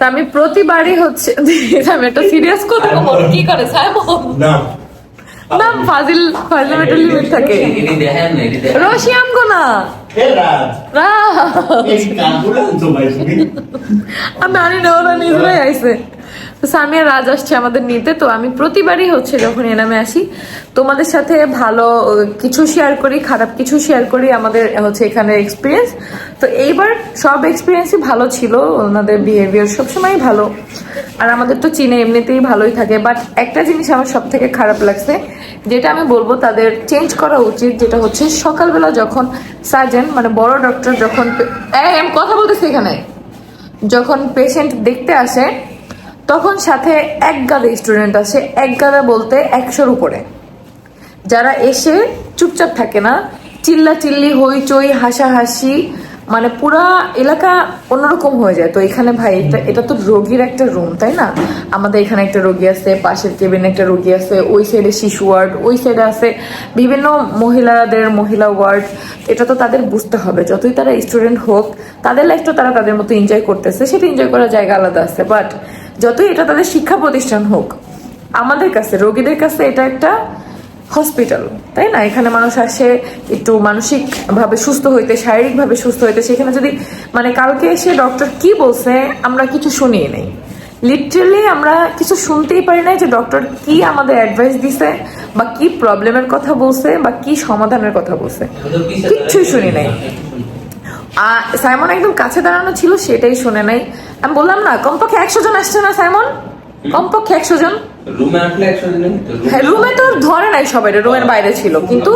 তা আমি প্রতিবারই হচ্ছে আমি একটা সিরিয়াস কথা বল কি করে সাইমন না না ফাজিল ফাজিল একটা লিমিট থাকে। রশি আমগো না আমি আনি না ওরা নিজেরাই আইসে তো সামিয়া রাজ আসছে আমাদের নিতে, তো আমি প্রতিবারই হচ্ছে যখন এনামে আসি, তোমাদের সাথে ভালো কিছু শেয়ার করি, খারাপ কিছু শেয়ার করি আমাদের হচ্ছে এখানে এক্সপিরিয়েন্স তো এইবার সব এক্সপিরিয়েন্সই ভালো ছিল, ওনাদের বিহেভিয়ার সবসময় ভালো। আর আমাদের তো চীনে এমনিতেই ভালোই থাকে বাট একটা জিনিস আমার সব থেকে খারাপ লাগছে, যেটা আমি বলব তাদের চেঞ্জ করা উচিত, যেটা হচ্ছে সকালবেলা যখন সার্জেন মানে বড় ডক্টর যখন কথা বলতেছি এখানে। যখন পেশেন্ট দেখতে আসে তখন সাথে এক গাদা স্টুডেন্ট আসে, এক গাদা বলতে একশোর উপরে। যারা এসে চুপচাপ থাকে না চিল্লা চিল্লি হইচই, হাসাহাসি মানে পুরা এলাকা অন্যরকম হয়ে যায়। তো এখানে ভাই, এটা এটা তো রোগীর একটা রুম তাই না? আমাদের এখানে একটা রোগী আছে, পাশের কেবিনে একটা রোগী আছে, ওই সাইডে শিশু ওয়ার্ড ওই সাইডে আছে বিভিন্ন মহিলাদের মহিলা ওয়ার্ড এটা তো তাদের বুঝতে হবে। যতই তারা স্টুডেন্ট হোক, তাদের লাইফটা তারা তাদের মতো এনজয় করতেছে, সেটা এনজয় করার জায়গা আলাদা আছে। বাট যতই এটা তাদের শিক্ষা প্রতিষ্ঠান হোক, আমাদের কাছে, রোগীদের কাছে এটা একটা হসপিটাল তাই না? এখানে মানুষ আসে, একটু মানসিক ভাবে সুস্থ হইতে শারীরিক ভাবে সুস্থ হইতে, সেখানে যদি মানে কালকে এসে ডক্টর কি বলছে, আমরা কিছু শুনিয়ে নেই। লিটারালি আমরা কিছু শুনতেই পারি না যে ডক্টর কি আমাদের অ্যাডভাইস দিছে, বা কি প্রবলেমের কথা বলছে, বা কি সমাধানের কথা বলছে। কিচ্ছুই শুনি নাই। সাইমন একদম কাছে দাঁড়ানো ছিল, সেটাই শুনে নাই। আমি বললাম না কমপক্ষে একশো জন আসছে না সাইমন? কমপক্ষে একশো জন। হ্যাঁ রুমে তো ধরে নাই সবাই রুমের বাইরে ছিল। কিন্তু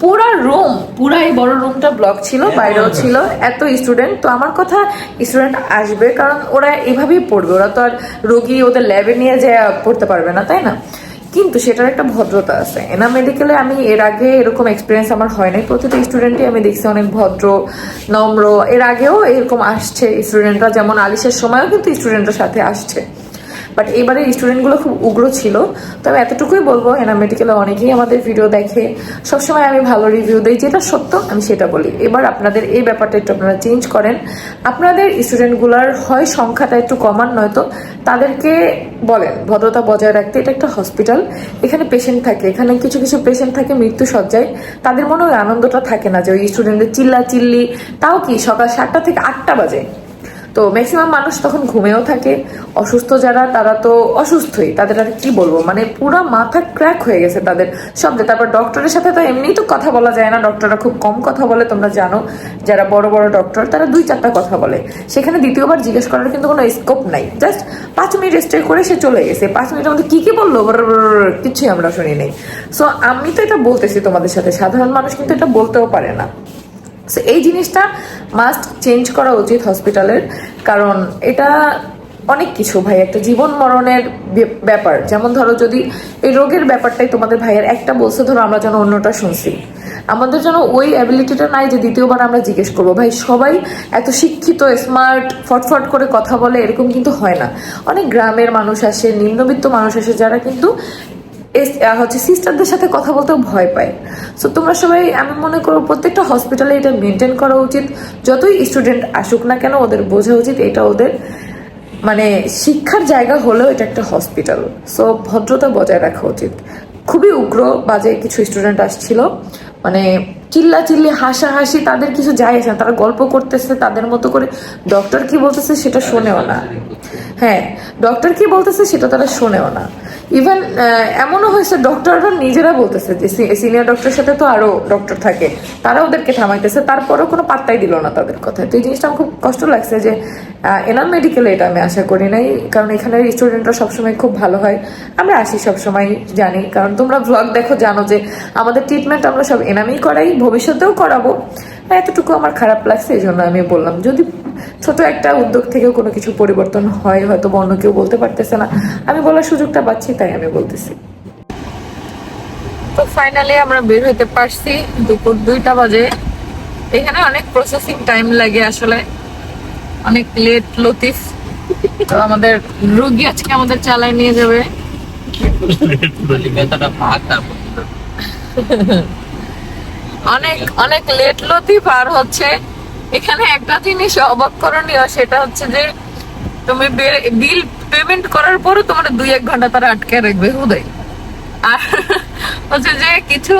পুরা রুম পুরা এই বড় রুমটা ব্লক ছিল বাইরেও ছিল এত স্টুডেন্ট তো আমার কথা স্টুডেন্ট আসবে কারণ ওরা এভাবেই পড়বে ওরা তো আর রোগী ওদের ল্যাবে নিয়ে যে পড়তে পারবে না তাই না? কিন্তু সেটার একটা ভদ্রতা আছে। এনা মেডিকেলে আমি এর আগে এরকম এক্সপিরিয়েন্স আমার হয় নাই। প্রতিটা স্টুডেন্টই আমি দেখছি অনেক ভদ্র, নম্র। এর আগেও এরকম আসছে স্টুডেন্টরা যেমন আলিশের সময়ও কিন্তু স্টুডেন্টরা সাথে আসছে। বাট এবারে স্টুডেন্টগুলো খুব উগ্র ছিল। তবে এতটুকুই বলব, এনা মেডিকেলে অনেকেই আমাদের ভিডিও দেখে। সবসময় আমি ভালো রিভিউ দিই, যেটা সত্য, আমি সেটা বলি। এবার আপনাদের এই ব্যাপারটা একটু আপনারা চেঞ্জ করেন। আপনাদের স্টুডেন্টগুলোর হয় সংখ্যাটা একটু কমান, নয়তো তাদেরকে বলেন, ভদ্রতা বজায় রাখতে। এটা একটা হসপিটাল এখানে পেশেন্ট থাকে। এখানে কিছু কিছু পেশেন্ট থাকে মৃত্যু সজ্জায় তাদের মনে ওই আনন্দটা থাকে না যে ওই স্টুডেন্টদের চিল্লা চিল্লি তাও কি সকাল সাতটা থেকে আটটা বাজে? তো ম্যাক্সিমাম মানুষ তখন ঘুমেও থাকে, অসুস্থ যারা, তারা তো অসুস্থই। তাদের আর কি বলব? মানে পুরো মাথা ক্র্যাক হয়ে গেছে তাদের শব্দে তারপর ডক্টরের সাথে তো এমনিই তো কথা বলা যায় না। ডক্টররা খুব কম কথা বলে, তোমরা জানো। যারা বড় বড় ডক্টর তারা দুই চারটা কথা বলে। সেখানে দ্বিতীয়বার জিজ্ঞেস করার কিন্তু কোনো স্কোপ নাই। জাস্ট পাঁচ মিনিট স্টে করে সে চলে গেছে। পাঁচ মিনিটের মধ্যে কি কি বলল? কিছুই আমরা শুনি নাই সো আমি তো এটা বলতেছি তোমাদের সাথে। সাধারণ মানুষ কিন্তু এটা বলতেও পারে না। সো এই জিনিসটা মাস্ট চেঞ্জ করা উচিত হসপিটালের কারণ এটা অনেক কিছু ভাই, একটা জীবন মরণের ব্যাপার। যেমন ধরো যদি এই রোগের ব্যাপারটাই তোমাদের ভাইয়ের একটা বলছে, ধরো আমরা যেন অন্যটা শুনছি। আমাদের যেন ওই অ্যাবিলিটিটা নাই যে দ্বিতীয়বার আমরা জিজ্ঞেস করব। ভাই, সবাই এত শিক্ষিত স্মার্ট ফটফট করে কথা বলে এরকম কিন্তু হয় না। অনেক গ্রামের মানুষ আসে, নিম্নবিত্ত মানুষ আসে, যারা কিন্তু হচ্ছে সিস্টারদের সাথে কথা বলতেও ভয় পায়। সো তোমরা সবাই আমি মনে করো প্রত্যেকটা হসপিটালে এটা মেনটেন করা উচিত। যতই স্টুডেন্ট আসুক না কেন, ওদের বোঝা উচিত এটা ওদের মানে শিক্ষার জায়গা হলেও এটা একটা হসপিটাল সো ভদ্রতা বজায় রাখা উচিত। খুবই উগ্র বাজে কিছু স্টুডেন্ট আসছিল। মানে চিল্লা চিল্লি হাসাহাসি, তাদের কিছু যায় আসে না। তারা গল্প করতেছে, তাদের মতো করে। ডক্টর কি বলতেছে সেটা শোনেও না। হ্যাঁ ডক্টর কি বলতেছে সেটা তারা শোনেও না। ইভেন এমনও হয়েছে ডক্টররা নিজেরা বলতেছে যে সিনিয়র ডক্টরের সাথে তো আরও ডক্টর থাকে। তারা ওদেরকে থামাইতেছে, তারপরেও কোনো পাত্তাই দিল না তাদের কথা তো এই জিনিসটা আমার খুব কষ্ট লাগছে যে এনাম মেডিকেলে এটা আমি আশা করি নাই, কারণ এখানের স্টুডেন্টরা সবসময় খুব ভালো হয়। আমরা আসি সবসময় জানি, কারণ তোমরা ব্লগ দেখো, জানো যে আমাদের ট্রিটমেন্ট আমরা সব এনামেই করাই, ভবিষ্যতেও করাবো। এতটুকু আমার খারাপ লাগছে এই জন্য আমি বললাম যদি ছোট একটা উদ্যোগ থেকেও কোনো কিছু পরিবর্তন হয় হয়তো বা অন্য কেউ বলতে পারতেছে না। আমি বলার সুযোগটা পাচ্ছি তাই আমি বলতেছি। তো ফাইনালি আমরা বের হইতে পারছি দুপুর দুইটা বাজে। এখানে অনেক প্রসেসিং টাইম লাগে আসলে। অনেক লেট লতিফ। তো আমাদের রুগী আজকে আমাদের চালায় নিয়ে যাবে বলি, ব্যথাটা ভাগ তারপর। অনেক অনেক লেট লতিফ আর হচ্ছে। এখানে একটা জিনিস অবাক করণীয়, সেটা হচ্ছে যে তুমি বিল পেমেন্ট করার পরও তোমার দুই এক ঘণ্টা তারা আটকে রাখবে হুদয় আর হচ্ছে যে কিছু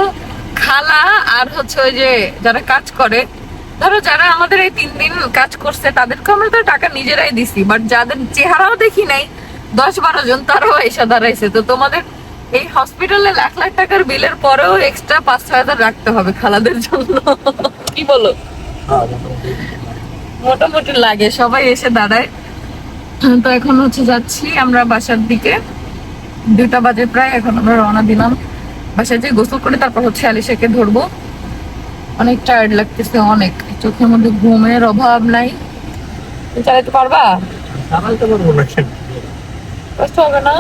খালা আর হচ্ছে ওই যে যারা কাজ করে, ধরো যারা আমাদের এই তিন দিন কাজ করছে, তাদেরকে আমরা তো টাকা নিজেরাই দিছি বাট যাদের চেহারাও দেখি নাই, দশ বারো জন তারাও এসে দাঁড়াইছে। তো তোমাদের এই হসপিটালে লাখ লাখ টাকার বিলের পরেও এক্সট্রা পাঁচ ছয় হাজার রাখতে হবে খালাদের জন্য। কি বলো? মোটামুটি লাগে সবাই এসে দাঁড়ায়। তো এখন হচ্ছে যাচ্ছি আমরা বাসার দিকে। দুটা বাজে প্রায় এখন আমরা রওনা দিলাম। বাসায় যে গোসল করে তারপর হচ্ছে আলিশাকে ধরবো। অনেক টায়ার্ড লাগতেছে অনেক। চোখের মধ্যে ঘুমের অভাব নাই। চালাতে পারবা? চালাতে পারব না। কষ্ট হবে না?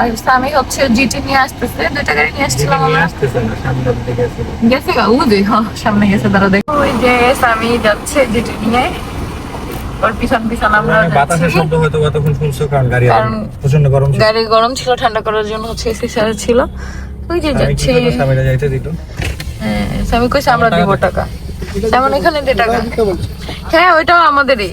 আর স্বামী হচ্ছে জিটি নিয়ে আসতেছে দুইটা গাড়ি নিয়ে আসছিলাম আমরা। আসতেছে না, সামনের দিকে আছে। গেছে ও যে সামনে গেছে দাঁড়া দেখো। ওই যে স্বামী যাচ্ছে জিটি নিয়ে ওর পিছন পিছন আমরা বাতাসের শব্দ হয়তো কতক্ষণ শুনছো কারণ গাড়ি প্রচণ্ড গরম ছিল। গাড়ি গরম ছিল ঠান্ডা করার জন্য হচ্ছে এসি সারা ছিল। ওই যে যাচ্ছে। স্বামীরা যাইতে দিত। হ্যাঁ, স্বামী কইছে আমরা দিব টাকা। তেমন এখানে দে টাকা। হ্যাঁ ওইটাও আমাদেরই।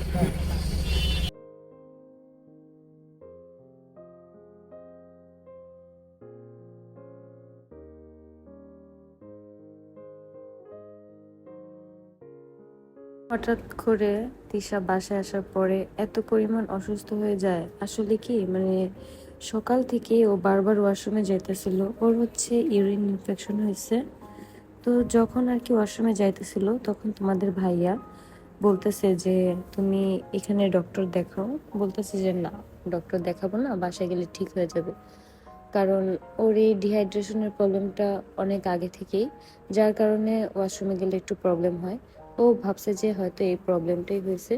হঠাৎ করে তিশা বাসায় আসার পরে এত পরিমাণ অসুস্থ হয়ে যায়। আসলে কি? মানে সকাল থেকে ও বারবার ওয়াশরুমে যাইতেছিল। ওর হচ্ছে ইউরিন ইনফেকশন হয়েছে। তো যখন আর কি ওয়াশরুমে যাইতেছিল, তখন তোমাদের ভাইয়া বলতেছে যে, তুমি এখানে ডক্টর দেখাও। বলতেছে যে, না, ডক্টর দেখাবো না, বাসায় গেলে ঠিক হয়ে যাবে। কারণ ওর এই ডিহাইড্রেশনের প্রবলেমটা অনেক আগে থেকেই, যার কারণে ওয়াশরুমে গেলে একটু প্রবলেম হয়। ও ভাবছে যে হয়তো এই প্রবলেমটাই হয়েছে।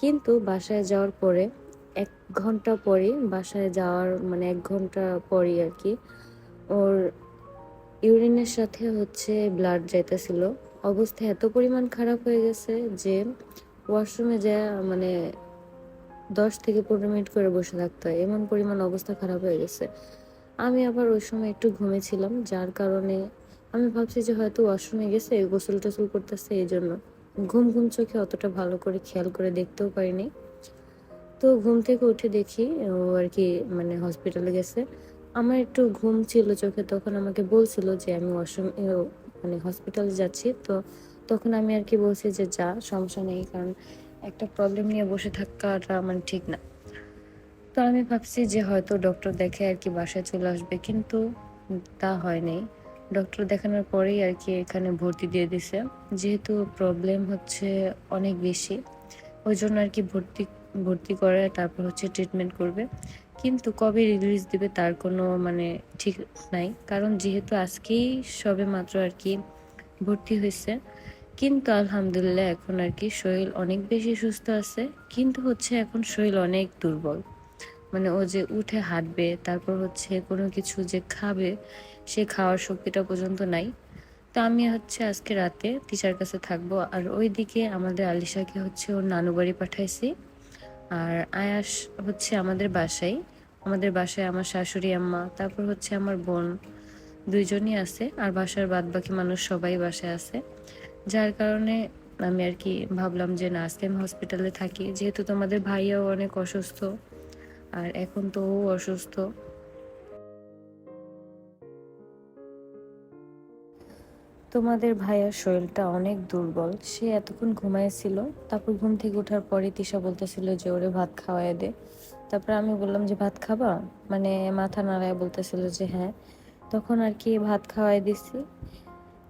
কিন্তু বাসায় যাওয়ার পরে, এক ঘণ্টা পরে বাসায় যাওয়ার মানে এক ঘণ্টা পরে আর কি, ওর ইউরিনের সাথে হচ্ছে ব্লাড যাইতেছিল। অবস্থা এত পরিমাণ খারাপ হয়ে গেছে যে ওয়াশরুমে যা মানে দশ থেকে পনেরো মিনিট করে বসে থাকতে হয়। এমন পরিমাণ অবস্থা খারাপ হয়ে গেছে। আমি আবার ওই সময় একটু ঘুমেছিলাম যার কারণে আমি ভাবছি যে হয়তো ওয়াশরুমে গেছে গোসল টোসল করতেছে, এই জন্য। ঘুম ঘুম চোখে অতটা ভালো করে খেয়াল করে দেখতেও পারিনি। তো ঘুম থেকে উঠে দেখি ও আর কি মানে হসপিটালে গেছে। আমার একটু ঘুম ছিল চোখে, তখন আমাকে বলছিল যে আমি ওয়াশরুম মানে হসপিটালে যাচ্ছি। তো তখন আমি আর কি বলছি যে যা, সমস্যা নেই, কারণ একটা প্রবলেম নিয়ে বসে থাকাটা মানে ঠিক না। তো আমি ভাবছি যে হয়তো ডক্টর দেখে আর কি বাসায় চলে আসবে, কিন্তু তা হয়নি। ডক্টর দেখানোর পরেই আর কি এখানে ভর্তি দিয়ে দিছে। যেহেতু প্রবলেম হচ্ছে অনেক বেশি, ওই জন্য আর কি ভর্তি ভর্তি করে তারপর হচ্ছে ট্রিটমেন্ট করবে। কিন্তু কবে রিলিজ দিবে তার কোনো মানে ঠিক নাই, কারণ যেহেতু আজকেই সবে মাত্র আর কি ভর্তি হয়েছে। কিন্তু আলহামদুলিল্লাহ এখন আর কি শরীর অনেক বেশি সুস্থ আছে, কিন্তু হচ্ছে এখন শরীর অনেক দুর্বল। মানে ও যে উঠে হাঁটবে, তারপর হচ্ছে কোনো কিছু যে খাবে, সে খাওয়ার শক্তিটা পর্যন্ত নাই। তো আমি হচ্ছে আজকে রাতে টিচার কাছে থাকব। আর ওইদিকে আমাদের আলিশাকে হচ্ছে ওর নানু বাড়ি পাঠাইছি। আর আয়াস হচ্ছে আমাদের বাসায়। আমাদের বাসায় আমার শাশুড়ি, আম্মা, তারপর হচ্ছে আমার বোন দুইজনই আছে। আর বাসার বাদ বাকি মানুষ সবাই বাসায় আছে। যার কারণে আমি আর কি ভাবলাম যে না, আজকে আমি হসপিটালে থাকি। যেহেতু তোমাদের ভাইয়াও অনেক অসুস্থ আর এখন তো ও অসুস্থ। তোমাদের ভাইয়ার শরীরটা অনেক দুর্বল। সে এতক্ষণ ঘুমাইছিল, তারপর ঘুম থেকে ওঠার পরে তিশা বলতেছিল যে ওরে ভাত খাওয়াই দে। তারপর আমি বললাম যে, ভাত খাবা? মানে মাথা নাড়ায় বলতেছিল যে হ্যাঁ। তখন আর কি ভাত খাওয়াই দিছি।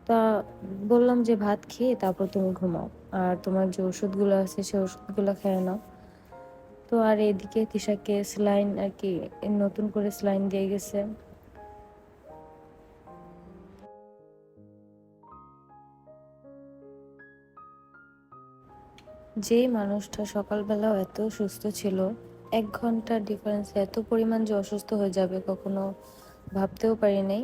তা বললাম যে, ভাত খেয়ে তারপর তুমি ঘুমাও। আর তোমার যে ওষুধগুলো আছে, সে ওষুধগুলো খেয়ে নাও। তো আর এদিকে তিশাকে স্লাইন আর কি, নতুন করে স্লাইন দিয়ে গেছে। যে মানুষটা সকালবেলাও এত সুস্থ ছিল, এক ঘণ্টার ডিফারেন্সে এত পরিমাণ যে অসুস্থ হয়ে যাবে কখনো ভাবতেও পারি নাই।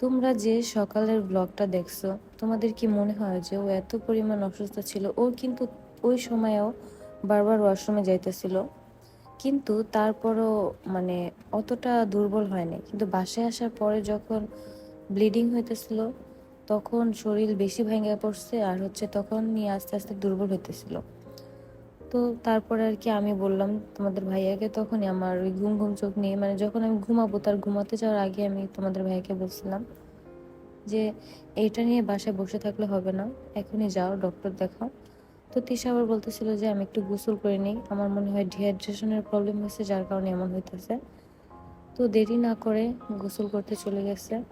তোমরা যে সকালের ব্লগটা দেখছ, তোমাদের কি মনে হয় যে ও এত পরিমাণ অসুস্থ ছিল? ও কিন্তু ওই সময়েও বারবার ওয়াশরুমে যাইতেছিল। কিন্তু তারপরও মানে অতটা দুর্বল হয়নি। কিন্তু বাসায় আসার পরে যখন ব্লিডিং হইতেছিল, তখন শরীর বেশি ভেঙে পড়ছে আর হচ্ছে তখন নিয়ে আস্তে আস্তে দুর্বল হইতেছিল। তো তারপরে আর কি আমি বললাম, তোমাদের ভাইয়াকে তখনই আমার ওই ঘুম ঘুম চোখ নিয়ে মানে যখন আমি ঘুমাবো, তার ঘুমাতে যাওয়ার আগে আমি তোমাদের ভাইয়াকে বলছিলাম যে, এইটা নিয়ে বাসায় বসে থাকলে হবে না, এখনই যাও, ডক্টর দেখাও। তো তিশা আবার বলতেছিল যে আমি একটু গোসল করে নিই। আমার মনে হয় ডিহাইড্রেশনের প্রবলেম হয়েছে, যার কারণে এমন হইতেছে। তো দেরি না করে গোসল করতে চলে গেছে।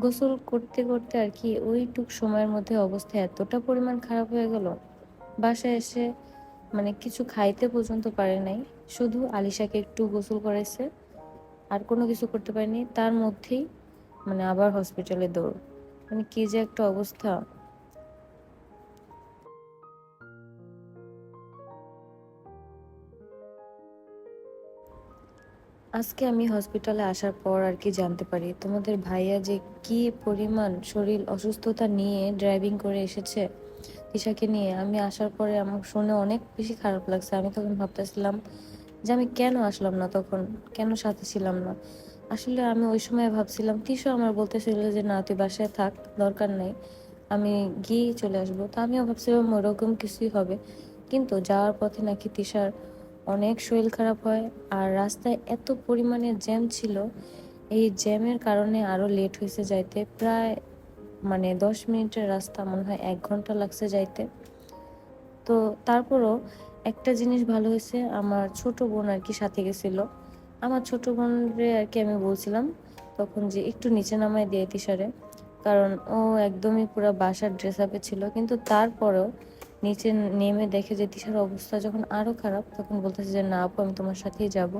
গোসল করতে করতে আর কি ওইটুক সময়ের মধ্যে অবস্থা এতটা পরিমাণ খারাপ হয়ে গেল। বাসায় এসে মানে কিছু খাইতে পর্যন্ত পারে নাই। শুধু আলিশাকে একটু গোসল করাইছে। আর কোনো কিছু করতে পারেনি। তার মধ্যেই মানে আবার হসপিটালে দৌড়। মানে কি যে একটা অবস্থা। আজকে আমি হসপিটালে আসার পর আর কি জানতে পারি। তোমাদের ভাইয়া যে কি পরিমাণ শরীর অসুস্থতা নিয়ে ড্রাইভিং করে এসেছে তিশাকে নিয়ে, আমি আসার পরে আমার শুনে অনেক বেশি খারাপ লাগছে। আমি তখন ভাবতেছিলাম যে আমি কেন আসলাম না তখন? কেন সাথে ছিলাম না? আসলে আমি ওই সময় ভাবছিলাম, তিশা আমার বলতেছিল যে, না, তুই বাসায় থাক, দরকার নেই, আমি গিয়ে চলে আসব। তা আমিও ভাবছিলাম ওরকম কিছুই হবে। কিন্তু যাওয়ার পথে নাকি তিশার অনেক শরীর খারাপ হয় আর রাস্তায় এত পরিমাণে জ্যাম ছিল, এই জ্যামের কারণে আরও লেট হয়েছে যাইতে। প্রায় মানে দশ মিনিটের রাস্তা মনে হয় এক ঘণ্টা লাগছে যাইতে। তো তারপরও একটা জিনিস ভালো হয়েছে, আমার ছোট বোন আর কি সাথে গেছিল। আমার ছোট বোনরে আর কি আমি বলছিলাম তখন যে একটু নিচে নামায় দিয়ে তিসারে কারণ ও একদমই পুরো বাসার ড্রেস আপে ছিল, কিন্তু তারপরেও নিচে নেমে দেখে যে তিশার অবস্থা যখন আরও খারাপ, তখন বলতেছে যে, না আপু, আমি তোমার সাথেই যাব।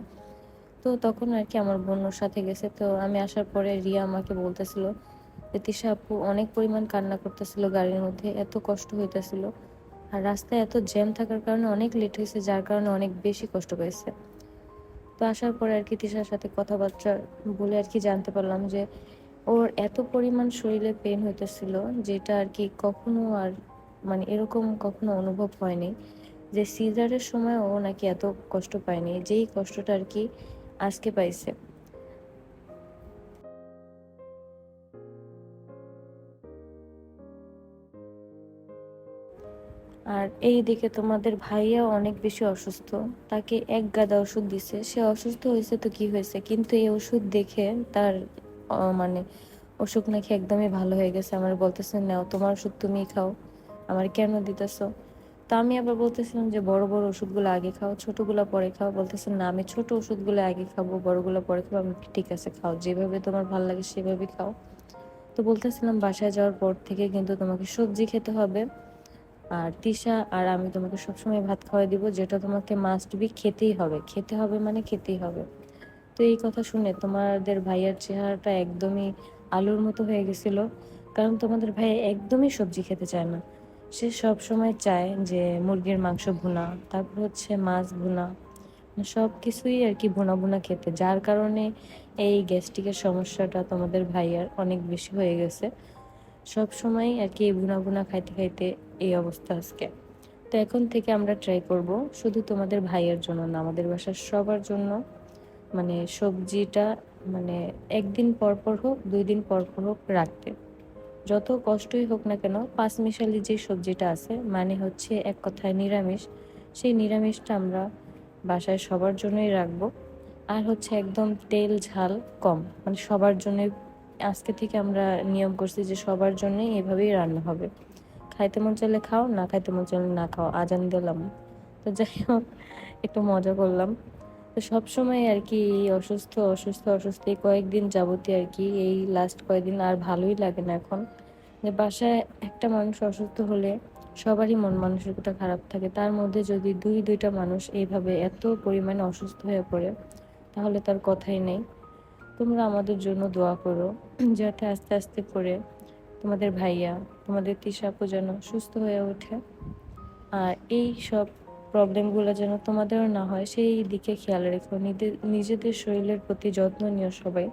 তো তখন আর কি আমার বোনের সাথে গেছে। তো আমি আসার পরে রিয়া আমাকে বলতেছিল যে তিশা আপু, অনেক পরিমাণ কান্না করতেছিল গাড়ির মধ্যে, এত কষ্ট হইতেছিল। আর রাস্তায় এত জ্যাম থাকার কারণে অনেক লেট হয়েছে যার কারণে অনেক বেশি কষ্ট পেয়েছে তো আসার পরে আর কি তিশার সাথে কথাবার্তা বলে আর কি জানতে পারলাম যে, ওর এত পরিমাণ শরীরে পেন হইতেছিল, যেটা আর কি কখনো আর মানে এরকম কখনো অনুভব হয়নি যে সিজারের সময় ও নাকি এত কষ্ট পায়নি, যেই কষ্টটা আর কি আজকে পাইছে। আর এই দিকে তোমাদের ভাইয়া অনেক বেশি অসুস্থ, তাকে এক গাদা ওষুধ দিছে, সে অসুস্থ হয়েছে তো কি হয়েছে, কিন্তু এই ওষুধ দেখে তার মানে অসুখ নাকি একদমই ভালো হয়ে গেছে, আমার বলতেছে, নাও, তোমার ওষুধ তুমি খাও। আমার কেন দিতেছো? তো আমি আবার বলতেছিলাম যে বড় বড় ওষুধগুলো আগে খাও, ছোটগুলো পরে খাও। বলতেছে, না, আমি ছোট ওষুধগুলো আগে খাব, বড়গুলো পরে খাব। আমি ঠিক আছে, খাও। যেভাবে তোমার ভালো লাগে সেভাবে খাও। তো বলতেছিলাম, বাসায় যাওয়ার পর থেকে কিন্তু তোমাকে সবজি খেতে হবে। আর তিশা আর আমি তোমাকে সবসময় ভাত খাওয়াই দিব, যেটা তোমাকে মাস্ট বি খেতেই হবে। খেতে হবে মানে খেতেই হবে। তো এই কথা শুনে তোমাদের ভাইয়ার চেহারাটা একদমই আলুর মতো হয়ে গেছিল। কারণ তোমাদের ভাই একদমই সবজি খেতে চায় না। সে সব সময় চায় যে মুরগির মাংস ভুনা, তারপর হচ্ছে মাছ ভুনা সব কিছুই আর কি ভুনা ভুনা খেতে। যার কারণে এই গ্যাস্ট্রিকের সমস্যাটা তোমাদের ভাইয়ার অনেক বেশি হয়ে গেছে। সব সময় আর কি ভুনা ভুনা খাইতে খাইতে এই অবস্থা আজকে। তো এখন থেকে আমরা ট্রাই করব শুধু তোমাদের ভাইয়ের জন্য না, আমাদের বাসার সবার জন্য। মানে সবজিটা মানে একদিন পর পর হোক, দুই দিন পর পর হোক রাখতে। যত কষ্টই হোক না কেন পাঁচ মিশালি যে সবজিটা আছে মানে হচ্ছে এক কথায় নিরামিষ, সেই নিরামিষটা আমরা বাসায় সবার জন্যই রাখব। আর হচ্ছে একদম তেল, ঝাল কম মানে সবার জন্য আজকে থেকে আমরা নিয়ম করছি যে সবার জন্য এভাবেই রান্না হবে। খাইতে মন চাইলে খাও, না খাইতে মন চাইলে না খাও, আজান দিলাম। তো যাই হোক, একটু মজা করলাম। তো সবসময় আর কি অসুস্থ অসুস্থ অসুস্থ কয়েকদিন যাবতীয় আর কি এই লাস্ট কয়েকদিন আর ভালোই লাগে না এখন। যে বাসায় একটা মানুষ অসুস্থ হলে সবারই মন মানসিকতা খারাপ থাকে। তার মধ্যে যদি দুই, দুইটা মানুষ এইভাবে এত পরিমাণে অসুস্থ হয়ে পড়ে, তাহলে তার কথাই নেই। তোমরা আমাদের জন্য দোয়া করো, যাতে আস্তে আস্তে করে তোমাদের ভাইয়া, তোমাদের তিশাপু যেন সুস্থ হয়ে ওঠে। আর এই সব প্রবলেমগুলো যেন তোমাদেরও না হয়, সেই দিকে খেয়াল রেখো। নিজে- নিজেদের শরীরের প্রতি যত্ন নিও সবাই।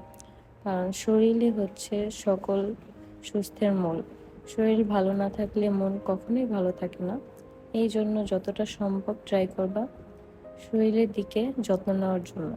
কারণ শরীরই হচ্ছে সকল সুস্থের মূল। শরীর ভালো না থাকলে মন কখনোই ভালো থাকে না। এই জন্য যতটা সম্ভব ট্রাই করবা। শরীরের দিকে যত্ন নেওয়ার জন্য।